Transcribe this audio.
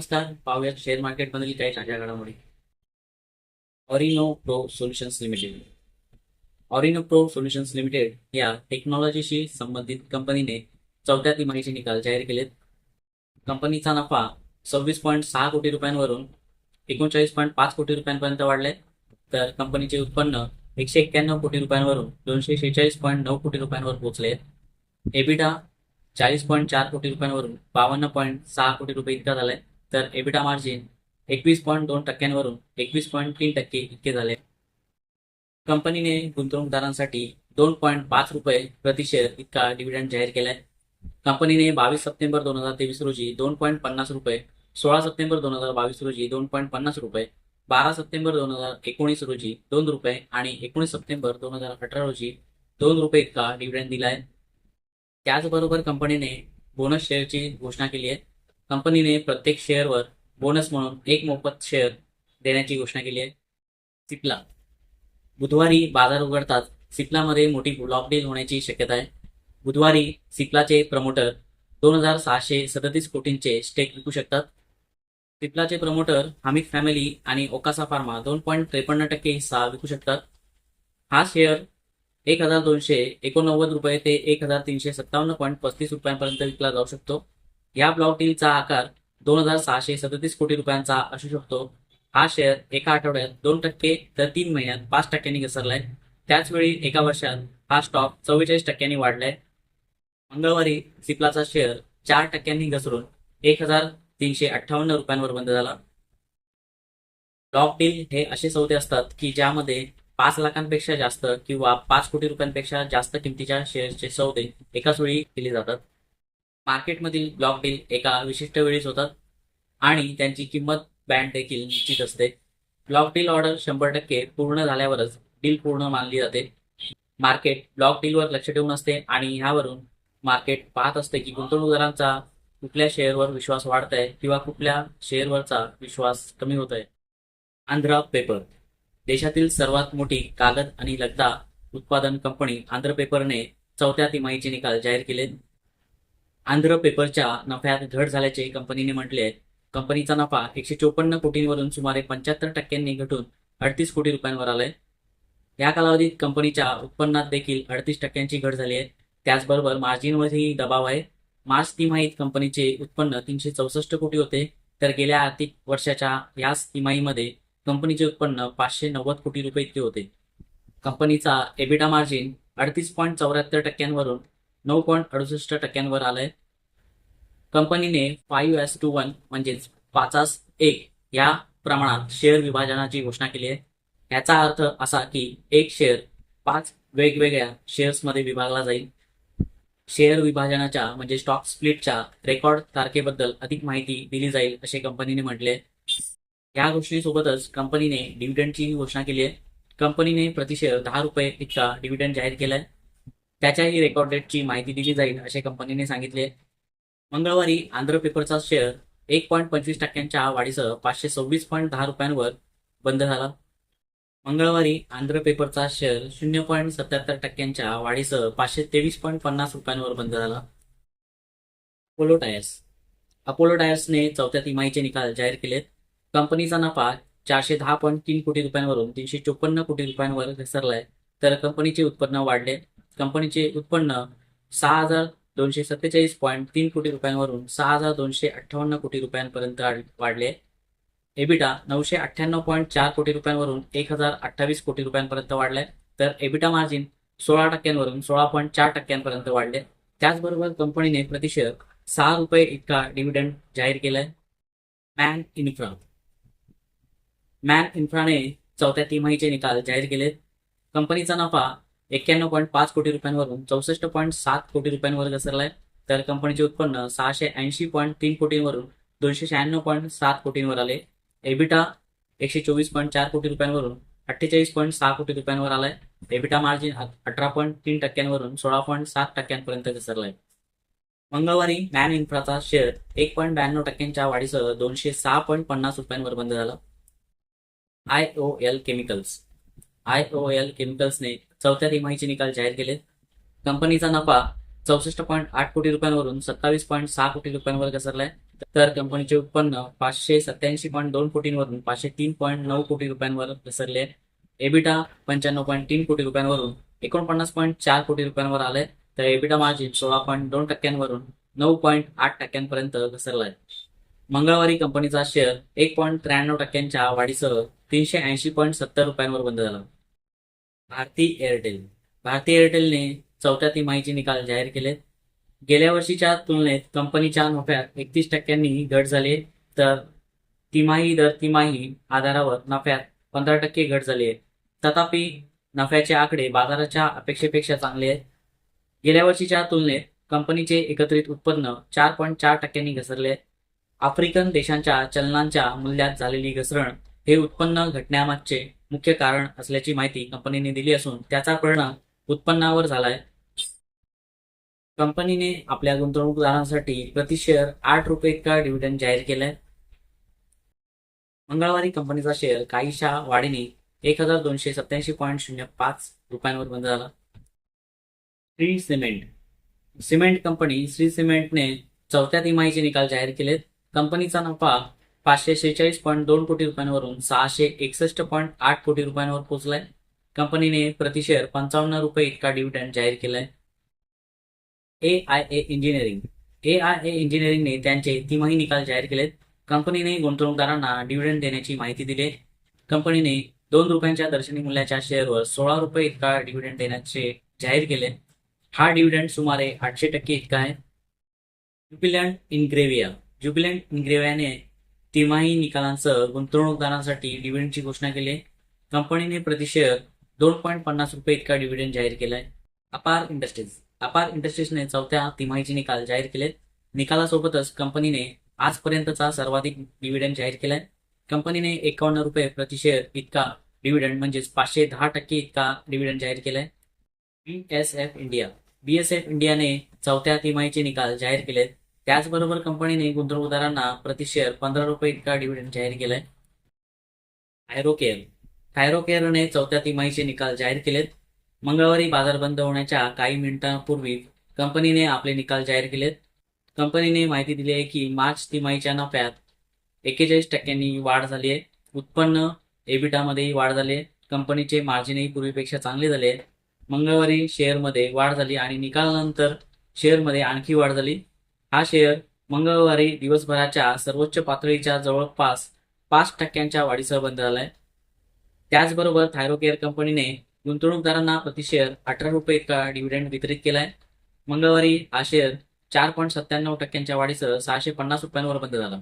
नमस्कार. पाहूयात शेअर मार्केटमधील काही ताज्या घडामोडी. Aurino Pro Solutions Limited Aurino Pro Solutions Limited या टेक्नॉलॉजीशी संबंधित कंपनीने चौथ्या तिमाहीचे निकाल जाहीर केलेत. कंपनीचा नफा सव्वीस पॉईंट सहा कोटी रुपयांवरून एकोणचाळीस पॉईंट पाच कोटी रुपयांपर्यंत वाढले तर कंपनीचे उत्पन्न एकशे एक्क्याण्णव कोटी रुपयांवरून दोनशे शेहेचाळीस पॉईंट नऊ कोटी रुपयांवर पोहोचले एबिटा चाळीस पॉईंट चार कोटी रुपयांवरून बावन्न पॉईंट सहा कोटी रुपये इतका झालाय. तर एबिटा मार्जिन एकवीस पॉईंट दोन टक्क्यांवरून एकवीस पॉईंट तीन टक्के इतके झाले. कंपनीने गुंतवणूकदारांसाठी दोन पॉईंट पाच रुपये प्रतिशेअर इतका डिव्हिडंड जाहीर केलाय. कंपनीने बावीस सप्टेंबर दोन हजार तेवीस रोजी दोन पॉईंट पन्नास रुपये सोळा सप्टेंबर दोन हजार बावीस रोजी दोन पॉईंट पन्नास रुपये बारा सप्टेंबर दोन हजार एकोणीस रोजी दोन रुपये आणि एकोणीस सप्टेंबर दोन हजार अठरा रोजी दोन रुपये इतका डिव्हिडंड दिलाय. त्याचबरोबर कंपनीने बोनस शेअरची घोषणा केली आहे. कंपनीने प्रत्येक शेअरवर बोनस म्हणून एक मोफत शेअर देण्याची घोषणा केली आहे. सिप्ला. बुधवारी बाजार उघडतात सिप्लामध्ये मोठी ब्लॉक होण्याची शक्यता आहे. बुधवारी सिप्लाचे प्रमोटर दोन हजार सहाशे सदतीस कोटींचे स्टेक विकू शकतात. सिप्लाचे प्रमोटर हमीद फॅमिली आणि ओकासा फार्मा दोन पॉईंट त्रेपन्न टक्के हिस्सा विकू शकतात. हा शेअर एक हजार दोनशे एकोणनव्वद रुपये ते एक हजार तीनशे सत्तावन्न पॉईंट पस्तीस रुपयांपर्यंत विकला जाऊ शकतो. या ब्लॉक डीलचा आकार दोन हजार सहाशे सदतीस कोटी रुपयांचा असू शकतो. हा शेअर एका आठवड्यात दोन टक्के तर तीन महिन्यात पाच टक्क्यांनी घसरलाय. त्याचवेळी एका वर्षात हा स्टॉक चव्वेचाळीस टक्क्यांनी वाढलाय. मंगळवारी सिप्लाचा शेअर चार टक्क्यांनी घसरून एक हजार तीनशे अठ्ठावन्न रुपयांवर बंद झाला. ब्लॉक डील हे असे सौदे असतात की ज्यामध्ये पाच लाखांपेक्षा जास्त किंवा पाच कोटी रुपयांपेक्षा जास्त किमतीच्या शेअर्सचे सौदे एकाच वेळी केले जातात. मार्केटमधील ब्लॉक डील एका विशिष्ट वेळीच होतात आणि त्यांची किंमत बँड देखील निश्चित असते. ब्लॉक डील ऑर्डर शंभर टक्के पूर्ण झाल्यावरच डील पूर्ण मानली जाते. मार्केट ब्लॉक डीलवर लक्ष ठेवून असते आणि ह्यावरून मार्केट पाहत असते की गुंतवणूकदारांचा कुठल्या शेअरवर विश्वास वाढत आहे किंवा कुठल्या शेअरवरचा विश्वास कमी होत आहे आंध्रा पेपर देशातील सर्वात मोठी कागद आणि लगदा उत्पादन कंपनी आंध्र पेपरने चौथ्या तिमाहीचे निकाल जाहीर केले. आंध्र पेपरच्या नफ्यात घट झाल्याचे कंपनीने म्हटले आहे. कंपनीचा नफा एकशे चोपन्न कोटींवरून सुमारे पंच्याहत्तर टक्क्यांनी घटून अडतीस कोटी रुपयांवर आलाय. या कालावधीत कंपनीच्या उत्पन्नात देखील अडतीस टक्क्यांची घट झाली आहे. त्याचबरोबर मार्जिनवरही दबाव आहे. मार्च तिमाहीत कंपनीचे उत्पन्न तीनशे चौसष्ट कोटी होते. तर गेल्या आर्थिक वर्षाच्या याच तिमाहीमध्ये कंपनीचे उत्पन्न पाचशे नव्वद कोटी रुपये इतके होते. कंपनीचा एबिटा मार्जिन अडतीस पॉईंट चौऱ्याहत्तर टक्क्यांवरून नऊ पॉईंट अडुसष्ट टक्क्यांवर आलंय. कंपनीने फाईव्ह एस टू वन म्हणजेच पाचास एक या प्रमाणात शेअर विभाजनाची घोषणा केली आहे. याचा अर्थ असा की एक शेअर पाच वेगवेगळ्या शेअर्समध्ये विभागला जाईल. शेअर विभाजनाच्या म्हणजे स्टॉक स्प्लिटच्या रेकॉर्ड तारखेबद्दल अधिक माहिती दिली जाईल असे कंपनीने म्हटले या गोष्टीसोबतच कंपनीने डिव्हिडंडची घोषणा केली आहे. कंपनीने प्रतिशेअर दहा रुपये इतका डिव्हिडंड जाहीर केलाय. त्याच्याही रेकॉर्ड डेटची माहिती दिली जाईल असे कंपनीने सांगितले. मंगळवारी आंध्र पेपरचा शेअर एक पॉईंट पंचवीस टक्क्यांच्या वाढीसह पाचशे सव्वीस पॉईंट दहा रुपयांवर बंद झाला. मंगळवारी आंध्र पेपरचा शेअर शून्य पॉईंट सत्याहत्तर टक्क्यांच्या वाढीसह पाचशे तेवीस पॉईंट पन्नास रुपयांवर बंद झाला. अपोलो टायर्स अपोलो टायर्सने चौथ्या तिमाहीचे निकाल जाहीर केलेत. कंपनीचा नफा चारशे दहा पॉईंट तीन कोटी रुपयांवरून तीनशे चोपन्न कोटी रुपयांवर घसरलाय. तर कंपनीचे उत्पन्न वाढले. कंपनीचे उत्पन्न सहा हजार दोनशे सत्तेचाळीस पॉईंट तीन कोटी रुपयांवरून सहा हजार दोनशे अठ्ठावन्न कोटी रुपयांपर्यंत वाढले. एबिटा नऊशे अठ्ठ्याण्णव पॉईंट चार कोटी रुपयांवरून एक हजार अठ्ठावीस कोटी रुपयांपर्यंत वाढले. तर एबिटा मार्जिन सोळा टक्क्यांवरून सोळा पॉईंट चार टक्क्यांपर्यंत वाढले. त्याचबरोबर कंपनीने प्रति सहा रुपये इतका डिव्हिडंड जाहीर केलाय. Man infra. मॅन इन्फ्राने चौथ्या तिमाहीचे निकाल जाहीर केले कंपनीचा नफा एक्क्याण्णव पॉईंट पाच कोटी रुपयांवरून चौसष्ट पॉईंट सात कोटी रुपयांवर घसरलाय. तर कंपनीचे उत्पन्न सहाशे ऐंशी पॉईंट तीन कोटींवरून दोनशे शहाण्णव पॉईंट सात कोटींवर आले. एबिटा एकशे चोवीस पॉईंट चार कोटी रुपयांवरून अठ्ठेचाळीस पॉईंट सहा कोटी रुपयांवर आलाय. एबिटा मार्जिन अठरा पॉईंट तीन टक्क्यांवरून सोळा पॉईंट सात टक्क्यांपर्यंत घसरलाय. मंगळवारी मॅन इन्फ्राचा शेअर एक पॉईंट ब्याण्णव टक्क्यांच्या वाढीसह दोनशे सहा पॉईंट पन्नास रुपयांवर बंद झाला. I O L chemicals. I O L केमिकल्सने चौथ्या तिमाहीचे निकाल जाहीर केले. कंपनीचा नफा चौसष्ट पॉईंट आठ कोटी रुपयांवरून सत्तावीस पॉईंट सहा कोटी रुपयांवर घसरलाय. तर कंपनीचे उत्पन्न पाचशे सत्याऐंशी पॉईंट दोन कोटींवरून पाचशे तीन पॉईंट नऊ कोटी रुपयांवर घसरले. एबिटा पंच्याण्णव पॉईंट तीन कोटी रुपयांवरून एकोणपन्नास पॉईंट चार कोटी रुपयांवर आले तर एबिटा मार्जिन सोळा पॉईंट दोन टक्क्यांवरून नऊ पॉईंट आठ टक्क्यांपर्यंत घसरलाय. मंगळवारी कंपनीचा शेअर एक पॉईंट त्र्याण्णव टक्क्यांच्या वाढीसह तीनशे ऐंशी पॉईंट सत्तर रुपयांवर बंद झाला. भारती एअरटेल. भारती एअरटेलने चौथ्या तिमाहीचे निकाल जाहीर केले गेल्या वर्षीच्या तुलनेत कंपनीच्या नफ्यात एकतीस टक्क्यांनी घट झाली तर तिमाही दर तिमाही आधारावर नफ्यात पंधरा टक्के घट झाली आहे. तथापि नफ्याचे आकडे बाजाराच्या अपेक्षेपेक्षा चांगले आहेत. गेल्या वर्षीच्या तुलनेत कंपनीचे एकत्रित उत्पन्न चार पॉईंट चार टक्क्यांनी घसरले आफ्रिकन देशांच्या चलनांच्या मूल्यात झालेली घसरण हे उत्पन्न घटण्यामागचे मुख्य कारण असल्याची माहिती कंपनीने दिली असून त्याचा परिणाम उत्पन्नावर झालाय. कंपनीने आपल्या गुंतवणूकदारांसाठी प्रति शेअर आठ रुपये इतका डिव्हिडंड जाहीर केलाय. मंगळवारी कंपनीचा शेअर काहीशा वाढीने एक हजार दोनशे सत्याऐंशी पॉईंट शून्य पाच रुपयांवर बंद झाला. Shree cement. Cement company Shree सिमेंटने चौथ्या तिमाहीचे निकाल जाहीर केलेत. कंपनीचा नफा पाचशे शेहेचाळीस पॉईंट दोन कोटी रुपयांवरून सहाशे एकसष्ट पॉईंट आठ कोटी रुपयांवर पोहोचलाय. कंपनीने प्रतिशेअर पंचावन्न रुपये इतका डिव्हिडंड जाहीर केलाय. A I A engineering A I A इंजिनिअरिंगने त्यांचे तिमाही निकाल जाहीर केलेत. कंपनीने गुंतवणूकदारांना डिव्हिडंड देण्याची माहिती दिली आहे. कंपनीने दोन रुपयांच्या दर्शनी मूल्याच्या शेअरवर सोळा रुपये इतका डिव्हिडंड देण्याचे जाहीर केले. हा डिव्हिडंड सुमारे आठशे टक्के इतका आहे. ज्युबिलंट इनग्रेविया ज्युबिलंट इनग्रेवियाने तिमाही निकालांसह गुंतवणूकदारांसाठी डिव्हिडंडची घोषणा केली आहे. कंपनीने प्रतिशेअर दोन पॉईंट पन्नास रुपये इतका डिव्हिडंड जाहीर केलाय अपार इंडस्ट्रीज. अपार इंडस्ट्रीजने चौथ्या तिमाहीचे निकाल जाहीर केलेत. निकालासोबतच कंपनीने आजपर्यंतचा सर्वाधिक डिव्हिडंड जाहीर केलाय कंपनीने एकावन्न रुपये प्रतिशेअर इतका डिव्हिडंड म्हणजेच पाचशे दहा टक्के इतका डिव्हिडंड जाहीर केलाय एफ इंडिया. बीएसएफ इंडियाने चौथ्या तिमाहीचे निकाल जाहीर केलेत. त्याचबरोबर कंपनीने गुंतवणूकदारांना प्रति शेअर पंधरा रुपये इतका डिव्हिडंड जाहीर केलाय. थायरोकेअर थायरोकेअरने चौथ्या तिमाहीचे निकाल जाहीर केलेत. मंगळवारी बाजार बंद होण्याच्या काही मिनिटांपूर्वी कंपनीने आपले निकाल जाहीर केलेत. कंपनीने माहिती दिली आहे की मार्च तिमाहीच्या नफ्यात एक्केचाळीस टक्क्यांनी वाढ झाली आहे. उत्पन्न एबिटामध्येही वाढ झाली आहे. कंपनीचे मार्जिनही पूर्वीपेक्षा चांगले झाले आहे. मंगळवारी शेअरमध्ये वाढ झाली आणि निकालानंतर शेअरमध्ये आणखी वाढ झाली. हा शेअर मंगळवारी दिवसभराच्या सर्वोच्च पातळीच्या जवळपास पाच टक्क्यांच्या वाढीसह बंद झालाय. त्याचबरोबर थायरोकेअर कंपनीने गुंतवणूकदारांना प्रति शेअर अठरा रुपये इतका डिव्हिडंड वितरित केलाय. मंगळवारी हा शेअर चार पॉईंट सत्त्याण्णव टक्क्यांच्या वाढीसह सहाशे पन्नास रुपयांवर बंद झाला.